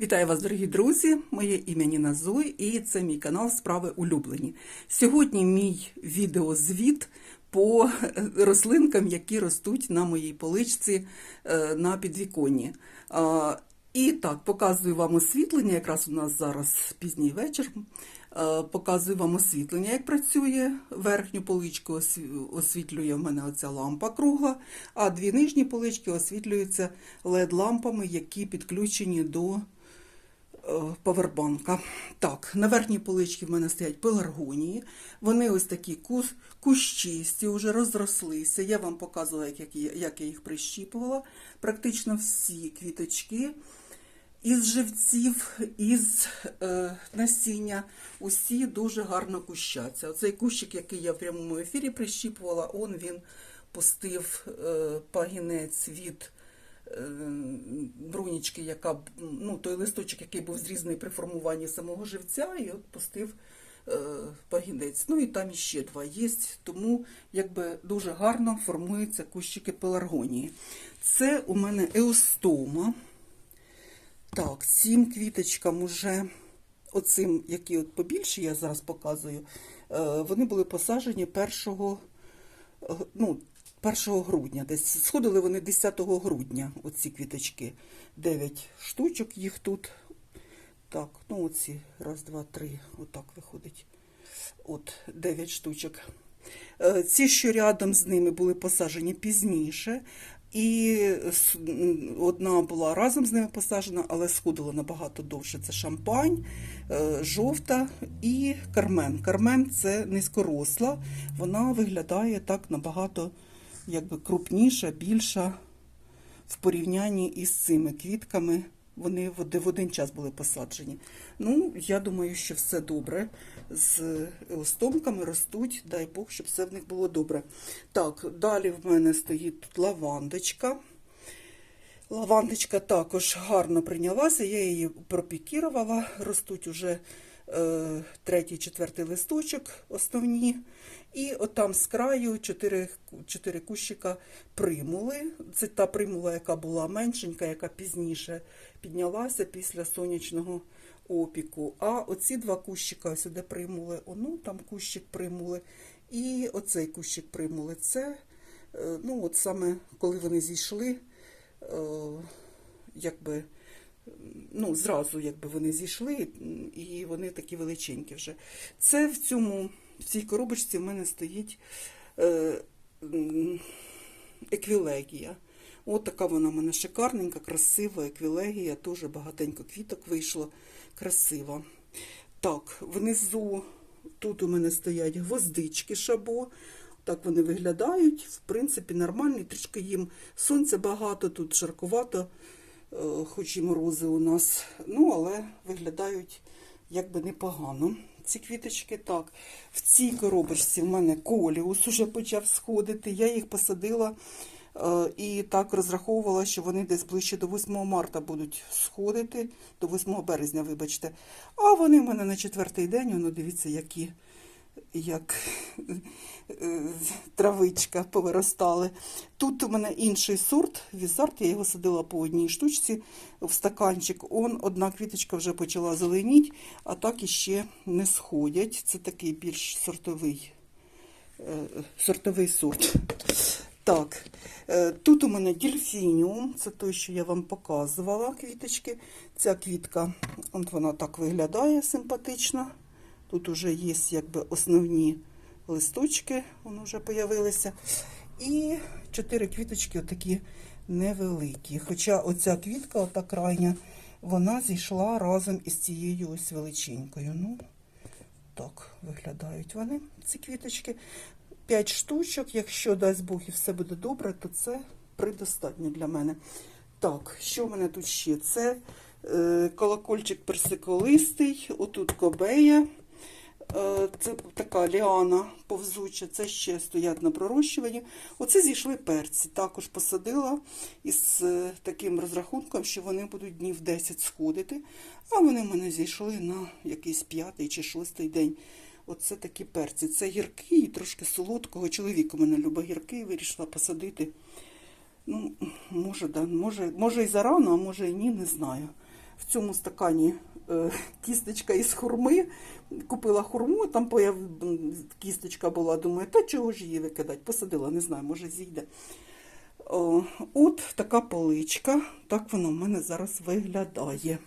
Вітаю вас, дорогі друзі! Моє ім'я Ніна Зой і це мій канал Справи улюблені. Сьогодні мій відеозвіт по е, рослинкам, які ростуть на моїй поличці е, на підвіконні. І так, показую вам освітлення. Якраз у нас зараз пізній вечір. Показую вам освітлення, як працює. Верхню поличку освітлює в мене оця лампа кругла, а дві нижні полички освітлюються LED-лампами, які підключені до е, павербанка. Так, на верхній поличці в мене стоять пеларгонії. Вони ось такі кус- кущисті, вже розрослися. Я вам показувала, як, як, я- їх прищіпувала. Практично всі квіточки із живців, із е, насіння, усі дуже гарно кущаться. Оцей кущик, який я в прямому ефірі прищіпувала, он він пустив е, пагінець від брунічки, яка ну, той листочок, який був зрізаний при формуванні самого живця, і от пустив е, пагінець. Ну і там іще два є, тому якби дуже гарно формуються кущики пеларгонії. Це у мене еостома. Так, цим квіточкам уже, оцим, які от побільше я зараз показую, е, вони були посаджені 1, е, ну, 1 грудня. Десь сходили вони 10 грудня, оці квіточки. 9 штучок їх тут. Так, ну оці, раз, два, три, отак виходить. От, 9 штучок. Е, Ці, що рядом з ними були посаджені пізніше, і одна була разом з ними посаджена, але сходила набагато довше. Це шампань, е, жовта і кармен. Кармен це низькоросла, вона виглядає так набагато якби, крупніша, більша в порівнянні із цими квітками. Вони в один час були посаджені. Ну, я думаю, що все добре. З еостомками ростуть, дай Бог, щоб все в них було добре. Так, далі в мене стоїть тут лавандочка. Лавандочка також гарно прийнялася, я її пропікірувала. Ростуть уже е, третій, четвертий листочок основні. І отам з краю чотири, чотири кущика примули. Це та примула, яка була меншенька, яка пізніше піднялася після сонячного опіку. А оці два кущика сюди примули, ону там кущик примули, і оцей кущик примули. Це е, ну, от саме коли вони зійшли, е, якби ну, зразу якби вони зійшли, і вони такі величенькі вже. Це в цьому, в цій коробочці в мене стоїть е, еквілегія. От така вона в мене шикарненька, красива еквілегія, теж багатенько квіток вийшло, красива. Так, внизу тут у мене стоять гвоздички шабо. Так вони виглядають. В принципі, нормальні. Трішки їм сонця багато, тут жаркувато, хоч і морози у нас. Ну, але виглядають якби непогано. Ці квіточки так. В цій коробочці в мене коліус уже почав сходити. Я їх посадила е, і так розраховувала, що вони десь ближче до 8 марта будуть сходити, до 8 березня, вибачте. А вони в мене на четвертий день, воно дивіться, які як е, травичка повиростали. Тут у мене інший сорт, візарт, я його садила по одній штучці в стаканчик. Он, одна квіточка вже почала зеленіть, а так іще не сходять. Це такий більш сортовий, е, сортовий сорт. Так, е, тут у мене дельфініум, це той, що я вам показувала, квіточки. Ця квітка, от вона так виглядає симпатично. Тут вже є якби основні листочки, вони вже появилися. І чотири квіточки отакі невеликі. Хоча оця квітка, ота крайня, вона зійшла разом із цією ось величенькою. Ну, так виглядають вони, ці квіточки. П'ять штучок, якщо дасть Бог і все буде добре, то це предостатньо для мене. Так, що в мене тут ще? Це е, колокольчик персиколистий, отут кобея. Е, Це така ліана повзуча, це ще стоять на пророщуванні. Оце зійшли перці. Також посадила із е, таким розрахунком, що вони будуть днів 10 сходити, а вони в мене зійшли на якийсь п'ятий чи шостий день. Оце такі перці. Це гіркий, трошки солодкого. Чоловік у мене любить гіркий, вирішила посадити. Ну, може, да, може, може і зарано, а може і ні, не знаю. В цьому стакані е, кісточка із хурми. Купила хурму, там появ... кісточка була, думаю, та чого ж її викидати? Посадила, не знаю, може зійде. О, от така поличка. Так воно в мене зараз виглядає.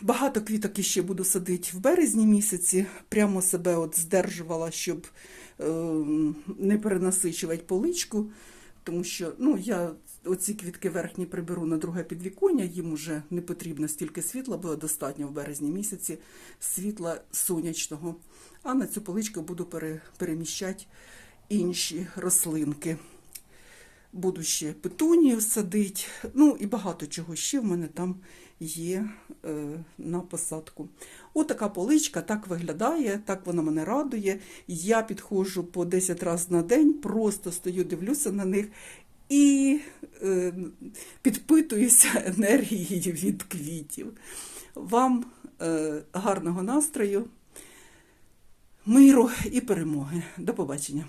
Багато квіток іще буду садити в березні місяці. Прямо себе от здержувала, щоб е, не перенасичувати поличку. Тому що ну, я оці квітки верхні приберу на друге підвіконня, їм уже не потрібно стільки світла, було достатньо в березні місяці світла сонячного. А на цю поличку буду переміщати інші рослинки. Буду ще петунію садити. Ну і багато чого ще в мене там є е, на посадку. Отака поличка так виглядає, так вона мене радує. Я підходжу по 10 разів на день, просто стою, дивлюся на них і е, підпитуюся енергією від квітів. Вам е, гарного настрою, миру і перемоги. До побачення.